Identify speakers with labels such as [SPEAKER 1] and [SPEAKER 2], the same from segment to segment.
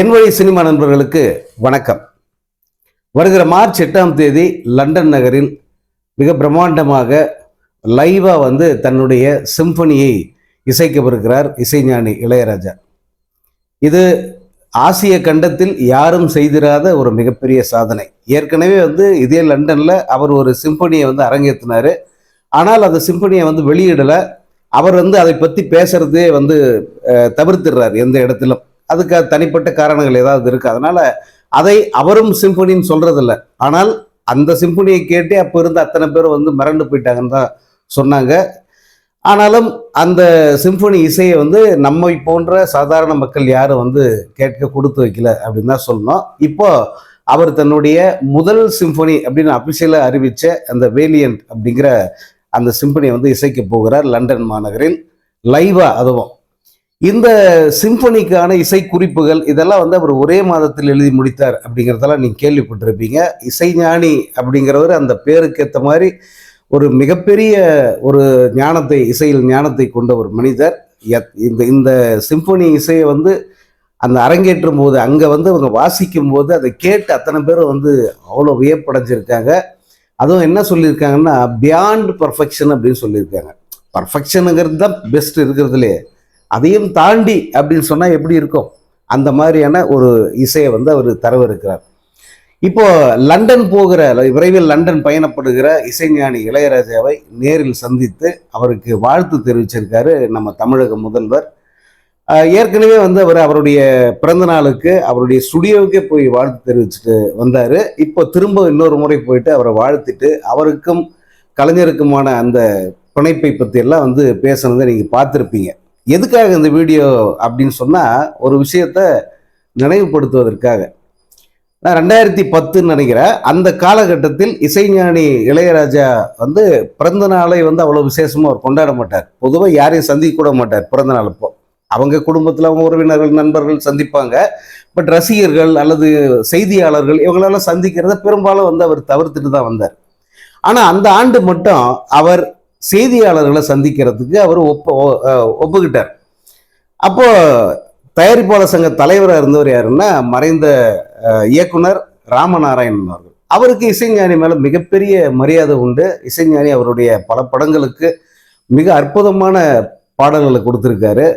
[SPEAKER 1] என் வழி சினிமா நண்பர்களுக்கு வணக்கம். வருகிற மார்ச் எட்டாம் தேதி லண்டன் நகரில் மிக பிரம்மாண்டமாக லைவாக வந்து தன்னுடைய சிம்பனியை இசைக்கவிருக்கிறார் இசைஞானி இளையராஜா. இது ஆசிய கண்டத்தில் யாரும் செய்திராத ஒரு மிகப்பெரிய சாதனை. ஏற்கனவே வந்து இதே லண்டனில் அவர் ஒரு சிம்பனியை வந்து அரங்கேற்றினார். ஆனால் அந்த சிம்பனியை வந்து வெளியிடலை. அவர் வந்து அதை பற்றி பேசுறதே வந்து தவிர்த்துடுறார் எந்த இடத்திலும். அதுக்கு தனிப்பட்ட காரணங்கள் ஏதாவது இருக்குது அதனால் அதை அவரும் சிம்பனின்னு சொல்கிறதில்ல ஆனால் அந்த சிம்பனியை கேட்டே அப்போ இருந்த அத்தனை பேர் வந்து மிரண்டு போயிட்டாங்கன்னு தான் சொன்னாங்க. ஆனாலும் அந்த சிம்பனி இசையை வந்து நம்மை போன்ற சாதாரண மக்கள் யாரும் வந்து கேட்க கொடுத்து வைக்கல அப்படின்னு தான் சொல்லணும். இப்போ அவர் தன்னுடைய முதல் சிம்பனி அப்படின்னு அபிஷியலாக அறிவித்த அந்த வேலியன்ட் அப்படிங்கிற அந்த சிம்பனியை வந்து இசைக்க போகிறார் லண்டன் மாநகரில். லைவா அதுவும். இந்த சிம்பனிக்கான இசை குறிப்புகள் இதெல்லாம் வந்து அவர் ஒரே மாதத்தில் எழுதி முடித்தார் அப்படிங்கிறதெல்லாம் நீங்கள் கேள்விப்பட்டிருப்பீங்க. இசைஞானி அப்படிங்கிறவர் அந்த பேருக்கு ஏற்ற மாதிரி ஒரு மிகப்பெரிய ஒரு ஞானத்தை இசையில் ஞானத்தை கொண்ட ஒரு மனிதர். எத்- இந்த இந்த சிம்பனி இசையை வந்து அந்த அரங்கேற்றும் போது அங்கே வந்து அவங்க வாசிக்கும் போது அதை கேட்டு அத்தனை பேரும் வந்து அவ்வளோ வியப்படைஞ்சிருக்காங்க. அதுவும் என்ன சொல்லியிருக்காங்கன்னா பியாண்ட் பர்ஃபெக்ஷன் அப்படின்னு சொல்லியிருக்காங்க. பர்ஃபெக்ஷனுங்கிறது தான் பெஸ்ட் இருக்கிறதுலே அதையும் தாண்டி அப்படின்னு சொன்னால் எப்படி இருக்கும்? அந்த மாதிரியான ஒரு இசையை வந்து அவர் தரவிருக்கிறார். இப்போ லண்டன் போகிற விரைவில் லண்டன் பயணப்படுகிற இசைஞானி இளையராஜாவை நேரில் சந்தித்து அவருக்கு வாழ்த்து தெரிவிச்சிருக்காரு நம்ம தமிழக முதல்வர். ஏற்கனவே வந்து அவர் அவருடைய பிறந்த நாளுக்கு அவருடைய ஸ்டுடியோவுக்கே போய் வாழ்த்து தெரிவிச்சுட்டு வந்தார். இப்போ திரும்ப இன்னொரு முறை போயிட்டு அவரை வாழ்த்திட்டு அவருக்கும் கலைஞருக்குமான அந்த பிணைப்பை பற்றியெல்லாம் வந்து பேசுனதை நீங்கள் பார்த்துருப்பீங்க. எதுக்காக இந்த வீடியோ அப்படின்னு சொன்னால் ஒரு விஷயத்த நினைவுபடுத்துவதற்காக. நான் ரெண்டாயிரத்தி பத்துன்னு நினைக்கிறேன். அந்த காலகட்டத்தில் இசைஞானி இளையராஜா வந்து பிறந்த நாளை வந்து அவ்வளோ விசேஷமாக அவர் கொண்டாட மாட்டார். பொதுவாக யாரையும் சந்திக்க கூட மாட்டார் பிறந்த நாள் அப்போ. அவங்க குடும்பத்தில் அவங்க உறவினர்கள் நண்பர்கள் சந்திப்பாங்க. பட் ரசிகர்கள் அல்லது செய்தியாளர்கள் இவங்களெல்லாம் சந்திக்கிறத பெரும்பாலும் வந்து அவர் தவிர்த்துட்டு தான் வந்தார். ஆனால் அந்த ஆண்டு மட்டும் அவர் செய்தியாளர்களை சந்திக்கிறதுக்கு அவர் ஒப்ப ஒ- ஒப்புக்கிட்டார். அப்போ தயாரிப்பாளர் சங்க தலைவராக இருந்தவர் யாருன்னா மறைந்த இயக்குனர் ராமநாராயணன் அவர்கள். அவருக்கு இசைஞானி மேலே மிகப்பெரிய மரியாதை உண்டு. இசைஞானி அவருடைய பல படங்களுக்கு மிக அற்புதமான பாடல்களை கொடுத்துருக்காரு.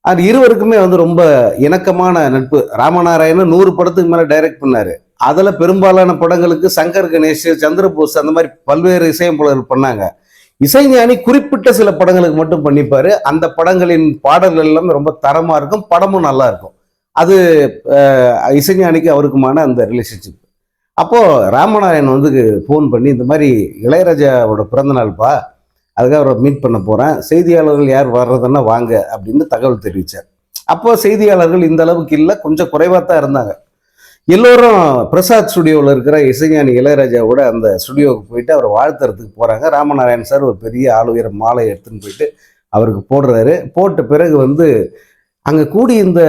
[SPEAKER 1] அது இருவருக்குமே வந்து ரொம்ப இணக்கமான நட்பு. ராமநாராயணன் நூறு படத்துக்கு மேலே டைரக்ட் பண்ணார். அதில் பெரும்பாலான படங்களுக்கு சங்கர் கணேஷ் சந்திரபோஸ் அந்த மாதிரி பல்வேறு இசையமைப்பாளர்கள் பண்ணாங்க. இசைஞானி குறிப்பிட்ட சில படங்களுக்கு மட்டும் பண்ணிப்பாரு. அந்த படங்களின் பாடல்கள் எல்லாமே ரொம்ப தரமா இருக்கும் படமும் நல்லா இருக்கும். அது இசைஞானிக்கு அவருக்குமான அந்த ரிலேஷன்ஷிப் அப்போ ராமநாராயணன் வந்து ஃபோன் பண்ணி இந்த மாதிரி இளையராஜாவோட பிறந்த நாள்ப்பா அதுக்காக அவரை மீட் பண்ண போறேன். செய்தியாளர்கள் யார் வர்றதுன்னா வாங்க அப்படின்னு தகவல் தெரிவித்தார் அப்போ செய்தியாளர்கள் இந்த அளவுக்கு இல்லை கொஞ்சம் குறைவாக தான் இருந்தாங்க. எல்லோரும் பிரசாத் ஸ்டுடியோவில் இருக்கிற இசைஞானி இளையராஜாவோட அந்த ஸ்டுடியோவுக்கு போயிட்டு அவரை வாழ்த்துறதுக்கு போகிறாங்க ராமநாராயண் சார் ஒரு பெரிய ஆள் உயர மாலை எடுத்துன்னு போயிட்டு அவருக்கு போடுறாரு. போட்ட பிறகு வந்து அங்கே கூடி இந்த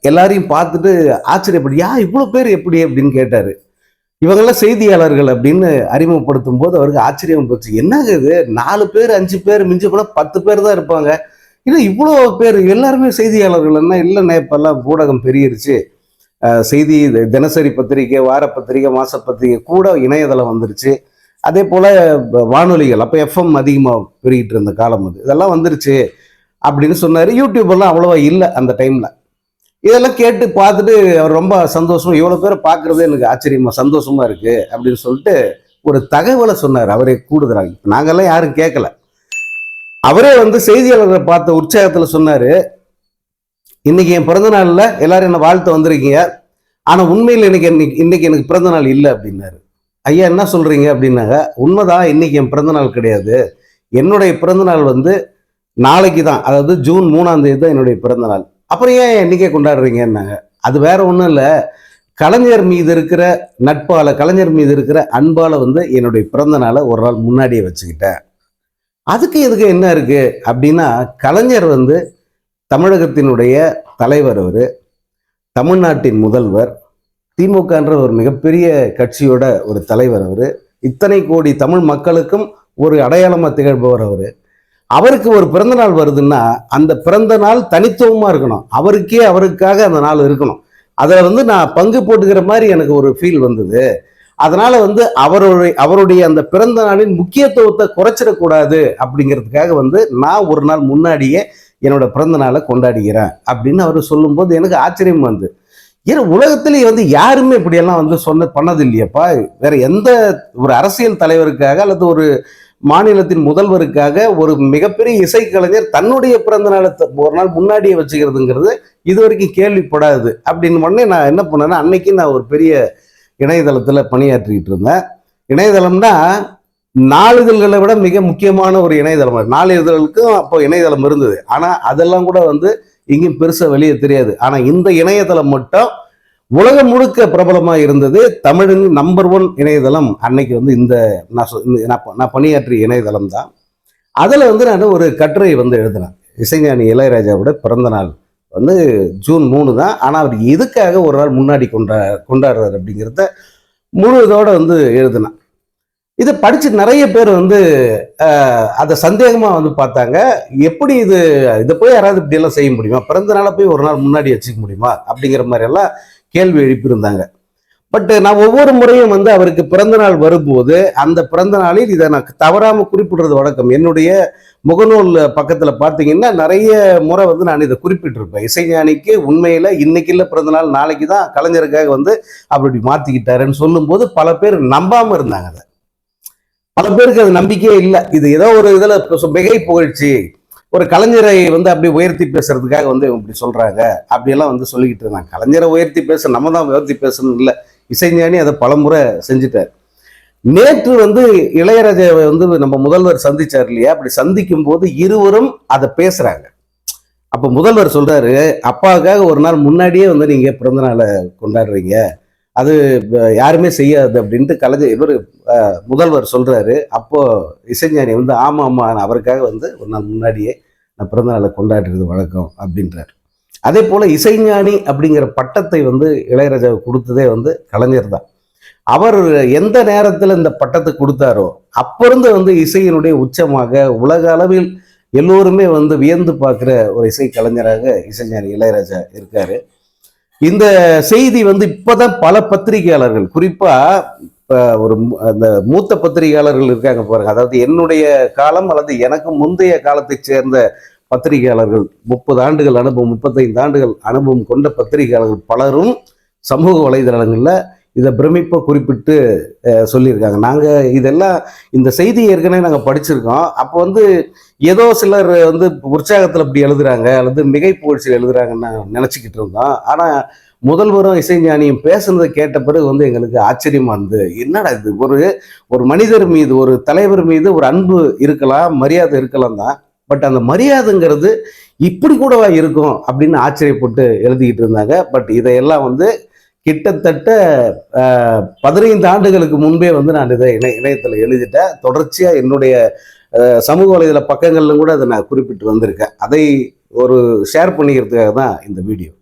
[SPEAKER 1] எல்லாரையும் பார்த்துட்டு ஆச்சரியப்படி யா இவ்வளோ பேர் எப்படி? அப்படின்னு கேட்டார். இவங்கெல்லாம் செய்தியாளர்கள் அப்படின்னு அறிமுகப்படுத்தும் போது அவருக்கு ஆச்சரியம் போச்சு. என்னங்க இது? நாலு பேர் அஞ்சு பேர் மிஞ்சி கூட பத்து பேர் தான் இருப்பாங்க. இல்லை இவ்வளோ பேர் எல்லாருமே செய்தியாளர்கள்னா இல்லைண்ணே இப்போல்லாம் ஊடகம் பெருகிருச்சு. செய்தி தினசரி பத்திரிக்கை வார பத்திரிக்கை மாச பத்திரிக்கை கூட இணையதளம் வந்துருச்சு. அதே போல் வானொலிகள் அப்போ எஃப்எம் அதிகமாக பெருகிட்டு இருந்த காலம் அது. இதெல்லாம் வந்துருச்சு அப்படின்னு சொன்னார். யூடியூப் எல்லாம் அவ்வளோவா இல்லை அந்த டைமில் இதெல்லாம் கேட்டு பார்த்துட்டு அவர் ரொம்ப சந்தோஷம் இவ்வளோ பேர் பார்க்குறது எனக்கு ஆச்சரியமாக சந்தோஷமா இருக்கு அப்படின்னு சொல்லிட்டு ஒரு தகவலை சொன்னார். அவரே கூடுதலாக. இப்ப நாங்கெல்லாம் யாரும் கேட்கல அவரே வந்து செய்தியாளர்களை பார்த்த உற்சாகத்தில் சொன்னார். இன்னைக்கு என் பிறந்த நாளில் எல்லாரும் வாழ்த்து வந்திருக்கீங்க. ஆனால் உண்மையில் எனக்கு இன்னைக்கு இன்னைக்கு எனக்கு பிறந்த நாள் இல்லை அப்படின்னாரு. ஐயா என்ன சொல்கிறீங்க அப்படின்னாங்க உண்மைதான் இன்னைக்கு என் பிறந்த நாள் கிடையாது. என்னுடைய பிறந்த நாள் வந்து நாளைக்கு தான் அதாவது ஜூன் மூணாம் தேதி தான் என்னுடைய பிறந்த நாள். அப்புறம் ஏன் இன்னைக்கே கொண்டாடுறீங்கன்னாங்க? அது வேற ஒன்றும் இல்லை. கலைஞர் மீது இருக்கிற நட்பால கலைஞர் மீது இருக்கிற அன்பால வந்து என்னுடைய பிறந்த நாளை ஒரு நாள் முன்னாடியே வச்சுக்கிட்டேன். அதுக்கு இதுக்கு என்ன இருக்கு அப்படின்னா கலைஞர் வந்து தமிழகத்தினுடைய தலைவர் அவர் தமிழ்நாட்டின் முதல்வர் திமுகன்ற ஒரு மிகப்பெரிய கட்சியோட ஒரு தலைவர் அவர் இத்தனை கோடி தமிழ் மக்களுக்கும் ஒரு அடையாளமாக திகழ்பவர் அவர். அவருக்கு ஒரு பிறந்த நாள் வருதுன்னா அந்த பிறந்த நாள் தனித்துவமாக இருக்கணும். அவருக்கே அவருக்காக அந்த நாள் இருக்கணும். அதில் வந்து நான் பங்கு போட்டுக்கிற மாதிரி எனக்கு ஒரு ஃபீல் வந்தது. அதனால் வந்து அவருடைய அவருடைய அந்த பிறந்த நாளின் முக்கியத்துவத்தை குறைச்சிடக்கூடாது அப்படிங்கிறதுக்காக வந்து நான் ஒரு நாள் முன்னாடியே என்னோட பிறந்த நாளை கொண்டாடுகிறேன் அப்படின்னு அவர் சொல்லும்போது எனக்கு ஆச்சரியம் வந்து. ஏன்னா உலகத்திலேயே வந்து யாருமே இப்படியெல்லாம் வந்து சொன்ன பண்ணது இல்லையப்பா வேற எந்த ஒரு அரசியல் தலைவருக்காக அல்லது ஒரு மாநிலத்தின் முதல்வருக்காக ஒரு மிகப்பெரிய இசைக்கலைஞர் தன்னுடைய பிறந்த நாளை ஒரு நாள் முன்னாடியே வச்சுக்கிறதுங்கிறது இது வரைக்கும் கேள்விப்படாது. அப்படின்னு உடனே நான் என்ன பண்ணேன்னா அன்னைக்கு நான் ஒரு பெரிய இணையதளத்தில் பணியாற்றிக்கிட்டு இருந்தேன். இணையதளம்னா நாளிதழ்களை விட மிக முக்கியமான ஒரு இணையதளம் நாளிதழ்களுக்கும் அப்போ இணையதளம் இருந்தது. ஆனால் அதெல்லாம் கூட வந்து இங்கேயும் பெருசாக வெளியே தெரியாது. ஆனால் இந்த இணையதளம் மட்டும் உலகம் முழுக்க பிரபலமாக இருந்தது தமிழின் நம்பர் ஒன் இணையதளம். அன்னைக்கு வந்து இந்த நான் சொ- நான் ப- நான் பணியாற்றிய இணையதளம் தான். அதில் வந்து நான் ஒரு கட்டுரை வந்து எழுதினேன். இசைஞானி இளையராஜாவோட பிறந்த நாள் வந்து ஜூன் மூணு தான். ஆனால் அவர் எதுக்காக ஒரு நாள் முன்னாடி கொண்டா கொண்டாடுறாரு அப்படிங்கிறத முழு இதோட வந்து எழுதினேன். இதை படிச்சு நிறைய பேர் வந்து அதை சந்தேகமா வந்து பார்த்தாங்க. எப்படி இது இதை போய் யாராவது இப்படி எல்லாம் செய்ய முடியுமா? பிறந்த நாளை போய் ஒரு நாள் முன்னாடி வச்சுக்க முடியுமா? அப்படிங்கிற மாதிரி எல்லாம் கேள்வி எழுப்பியிருந்தாங்க. பட் நான் ஒவ்வொரு முறையும் வந்து அவருக்கு பிறந்த நாள் வரும்போது அந்த பிறந்த நாளில் இதை நான் தவறாம குறிப்பிடுறது வழக்கம். என்னுடைய முகநூல் பக்கத்துல பார்த்தீங்கன்னா நிறைய முறை வந்து நான் இதை குறிப்பிட்டிருப்பேன். இசைஞானிக்கு உண்மையில இன்னைக்கு இல்லை பிறந்த நாள் நாளைக்கு தான் கலைஞருக்காக வந்து அப்படி மாத்திக்கிட்டாருன்னு சொல்லும்போது பல பேர் நம்பாம இருந்தாங்க அதை. பல பேருக்கு அது நம்பிக்கையே இல்லை. இது ஏதோ ஒரு இதில் மிகை புகழ்ச்சி. ஒரு கலைஞரை வந்து அப்படி உயர்த்தி பேசுறதுக்காக வந்து இப்படி சொல்றாங்க. அப்படியெல்லாம் வந்து சொல்லிக்கிட்டு இருந்தாங்க. கலைஞரை உயர்த்தி பேச நம்ம தான் உயர்த்தி பேசணும் இல்லை. இசைஞானி அதை பலமுறை செஞ்சுட்டார். நேற்று வந்து இளையராஜாவை வந்து நம்ம முதல்வர் சந்திச்சார் இல்லையா? அப்படி சந்திக்கும் போது இருவரும் அதை பேசுறாங்க. அப்போ முதல்வர் சொல்றாரு அப்பாவுக்காக ஒரு நாள் முன்னாடியே வந்து நீங்க பிறந்த நாளை கொண்டாடுறீங்க. அது யாருமே செய்யாது அப்படின்ட்டு கலைஞர் இவர் முதல்வர் சொல்கிறாரு அப்போது இசைஞானி வந்து ஆமாம் ஆமா நான் அவருக்காக வந்து ஒரு நாள் முன்னாடியே நான் பிறந்த நாளை கொண்டாடுறது வழக்கம் அப்படின்றார். அதே போல் இசைஞானி அப்படிங்கிற பட்டத்தை வந்து இளையராஜாவுக்கு கொடுத்ததே வந்து கலைஞர் தான். அவர் எந்த நேரத்தில் இந்த பட்டத்தை கொடுத்தாரோ அப்போருந்து வந்து இசையினுடைய உச்சமாக உலக அளவில் எல்லோருமே வந்து வியந்து பார்க்குற ஒரு இசை கலைஞராக இசைஞானி இளையராஜா இருக்காரு. இந்த செய்தி வந்து இப்பதான் பல பத்திரிகையாளர்கள் குறிப்பா ஒரு அந்த மூத்த பத்திரிகையாளர்கள் இருக்காங்க பாருங்க. அதாவது என்னுடைய காலம் அல்லது எனக்கு முந்தைய காலத்தைச் சேர்ந்த பத்திரிகையாளர்கள் முப்பது ஆண்டுகள் அனுபவம் முப்பத்தைந்து ஆண்டுகள் அனுபவம் கொண்ட பத்திரிகையாளர்கள் பலரும் சமூக வலைதளங்களில் இதை பிரமிப்பை குறிப்பிட்டு சொல்லியிருக்காங்க. நாங்கள் இதெல்லாம் இந்த செய்தி ஏற்கனவே நாங்கள் படிச்சிருக்கோம். அப்போ வந்து ஏதோ சிலர் வந்து உற்சாகத்தில் இப்படி எழுதுறாங்க அல்லது மிகை புகழ்ச்சியில் எழுதுறாங்கன்னு நாங்க நினச்சிக்கிட்டு இருந்தோம். ஆனால் முதல்வரும் இசைஞானியும் பேசுனதை கேட்ட பிறகு வந்து எங்களுக்கு ஆச்சரியமா இருந்து என்னடா இது? ஒரு ஒரு மனிதர் மீது ஒரு தலைவர் மீது ஒரு அன்பு இருக்கலாம் மரியாதை இருக்கலாம் தான். பட் அந்த மரியாதைங்கிறது இப்படி கூடவா இருக்கும் அப்படின்னு ஆச்சரியப்பட்டு எழுதிக்கிட்டு இருந்தாங்க. பட் இதையெல்லாம் வந்து கிட்டத்தட்ட பதினைந்து ஆண்டுகளுக்கு முன்பே வந்து நான் இதை இணை இணையத்தில் எழுதிட்டேன். தொடர்ச்சியாக என்னுடைய சமூக வலைதள பக்கங்களிலும் கூட அதை நான் குறிப்பிட்டு வந்திருக்கேன். அதை ஒரு ஷேர் பண்ணிக்கிறதுக்காக தான் இந்த வீடியோ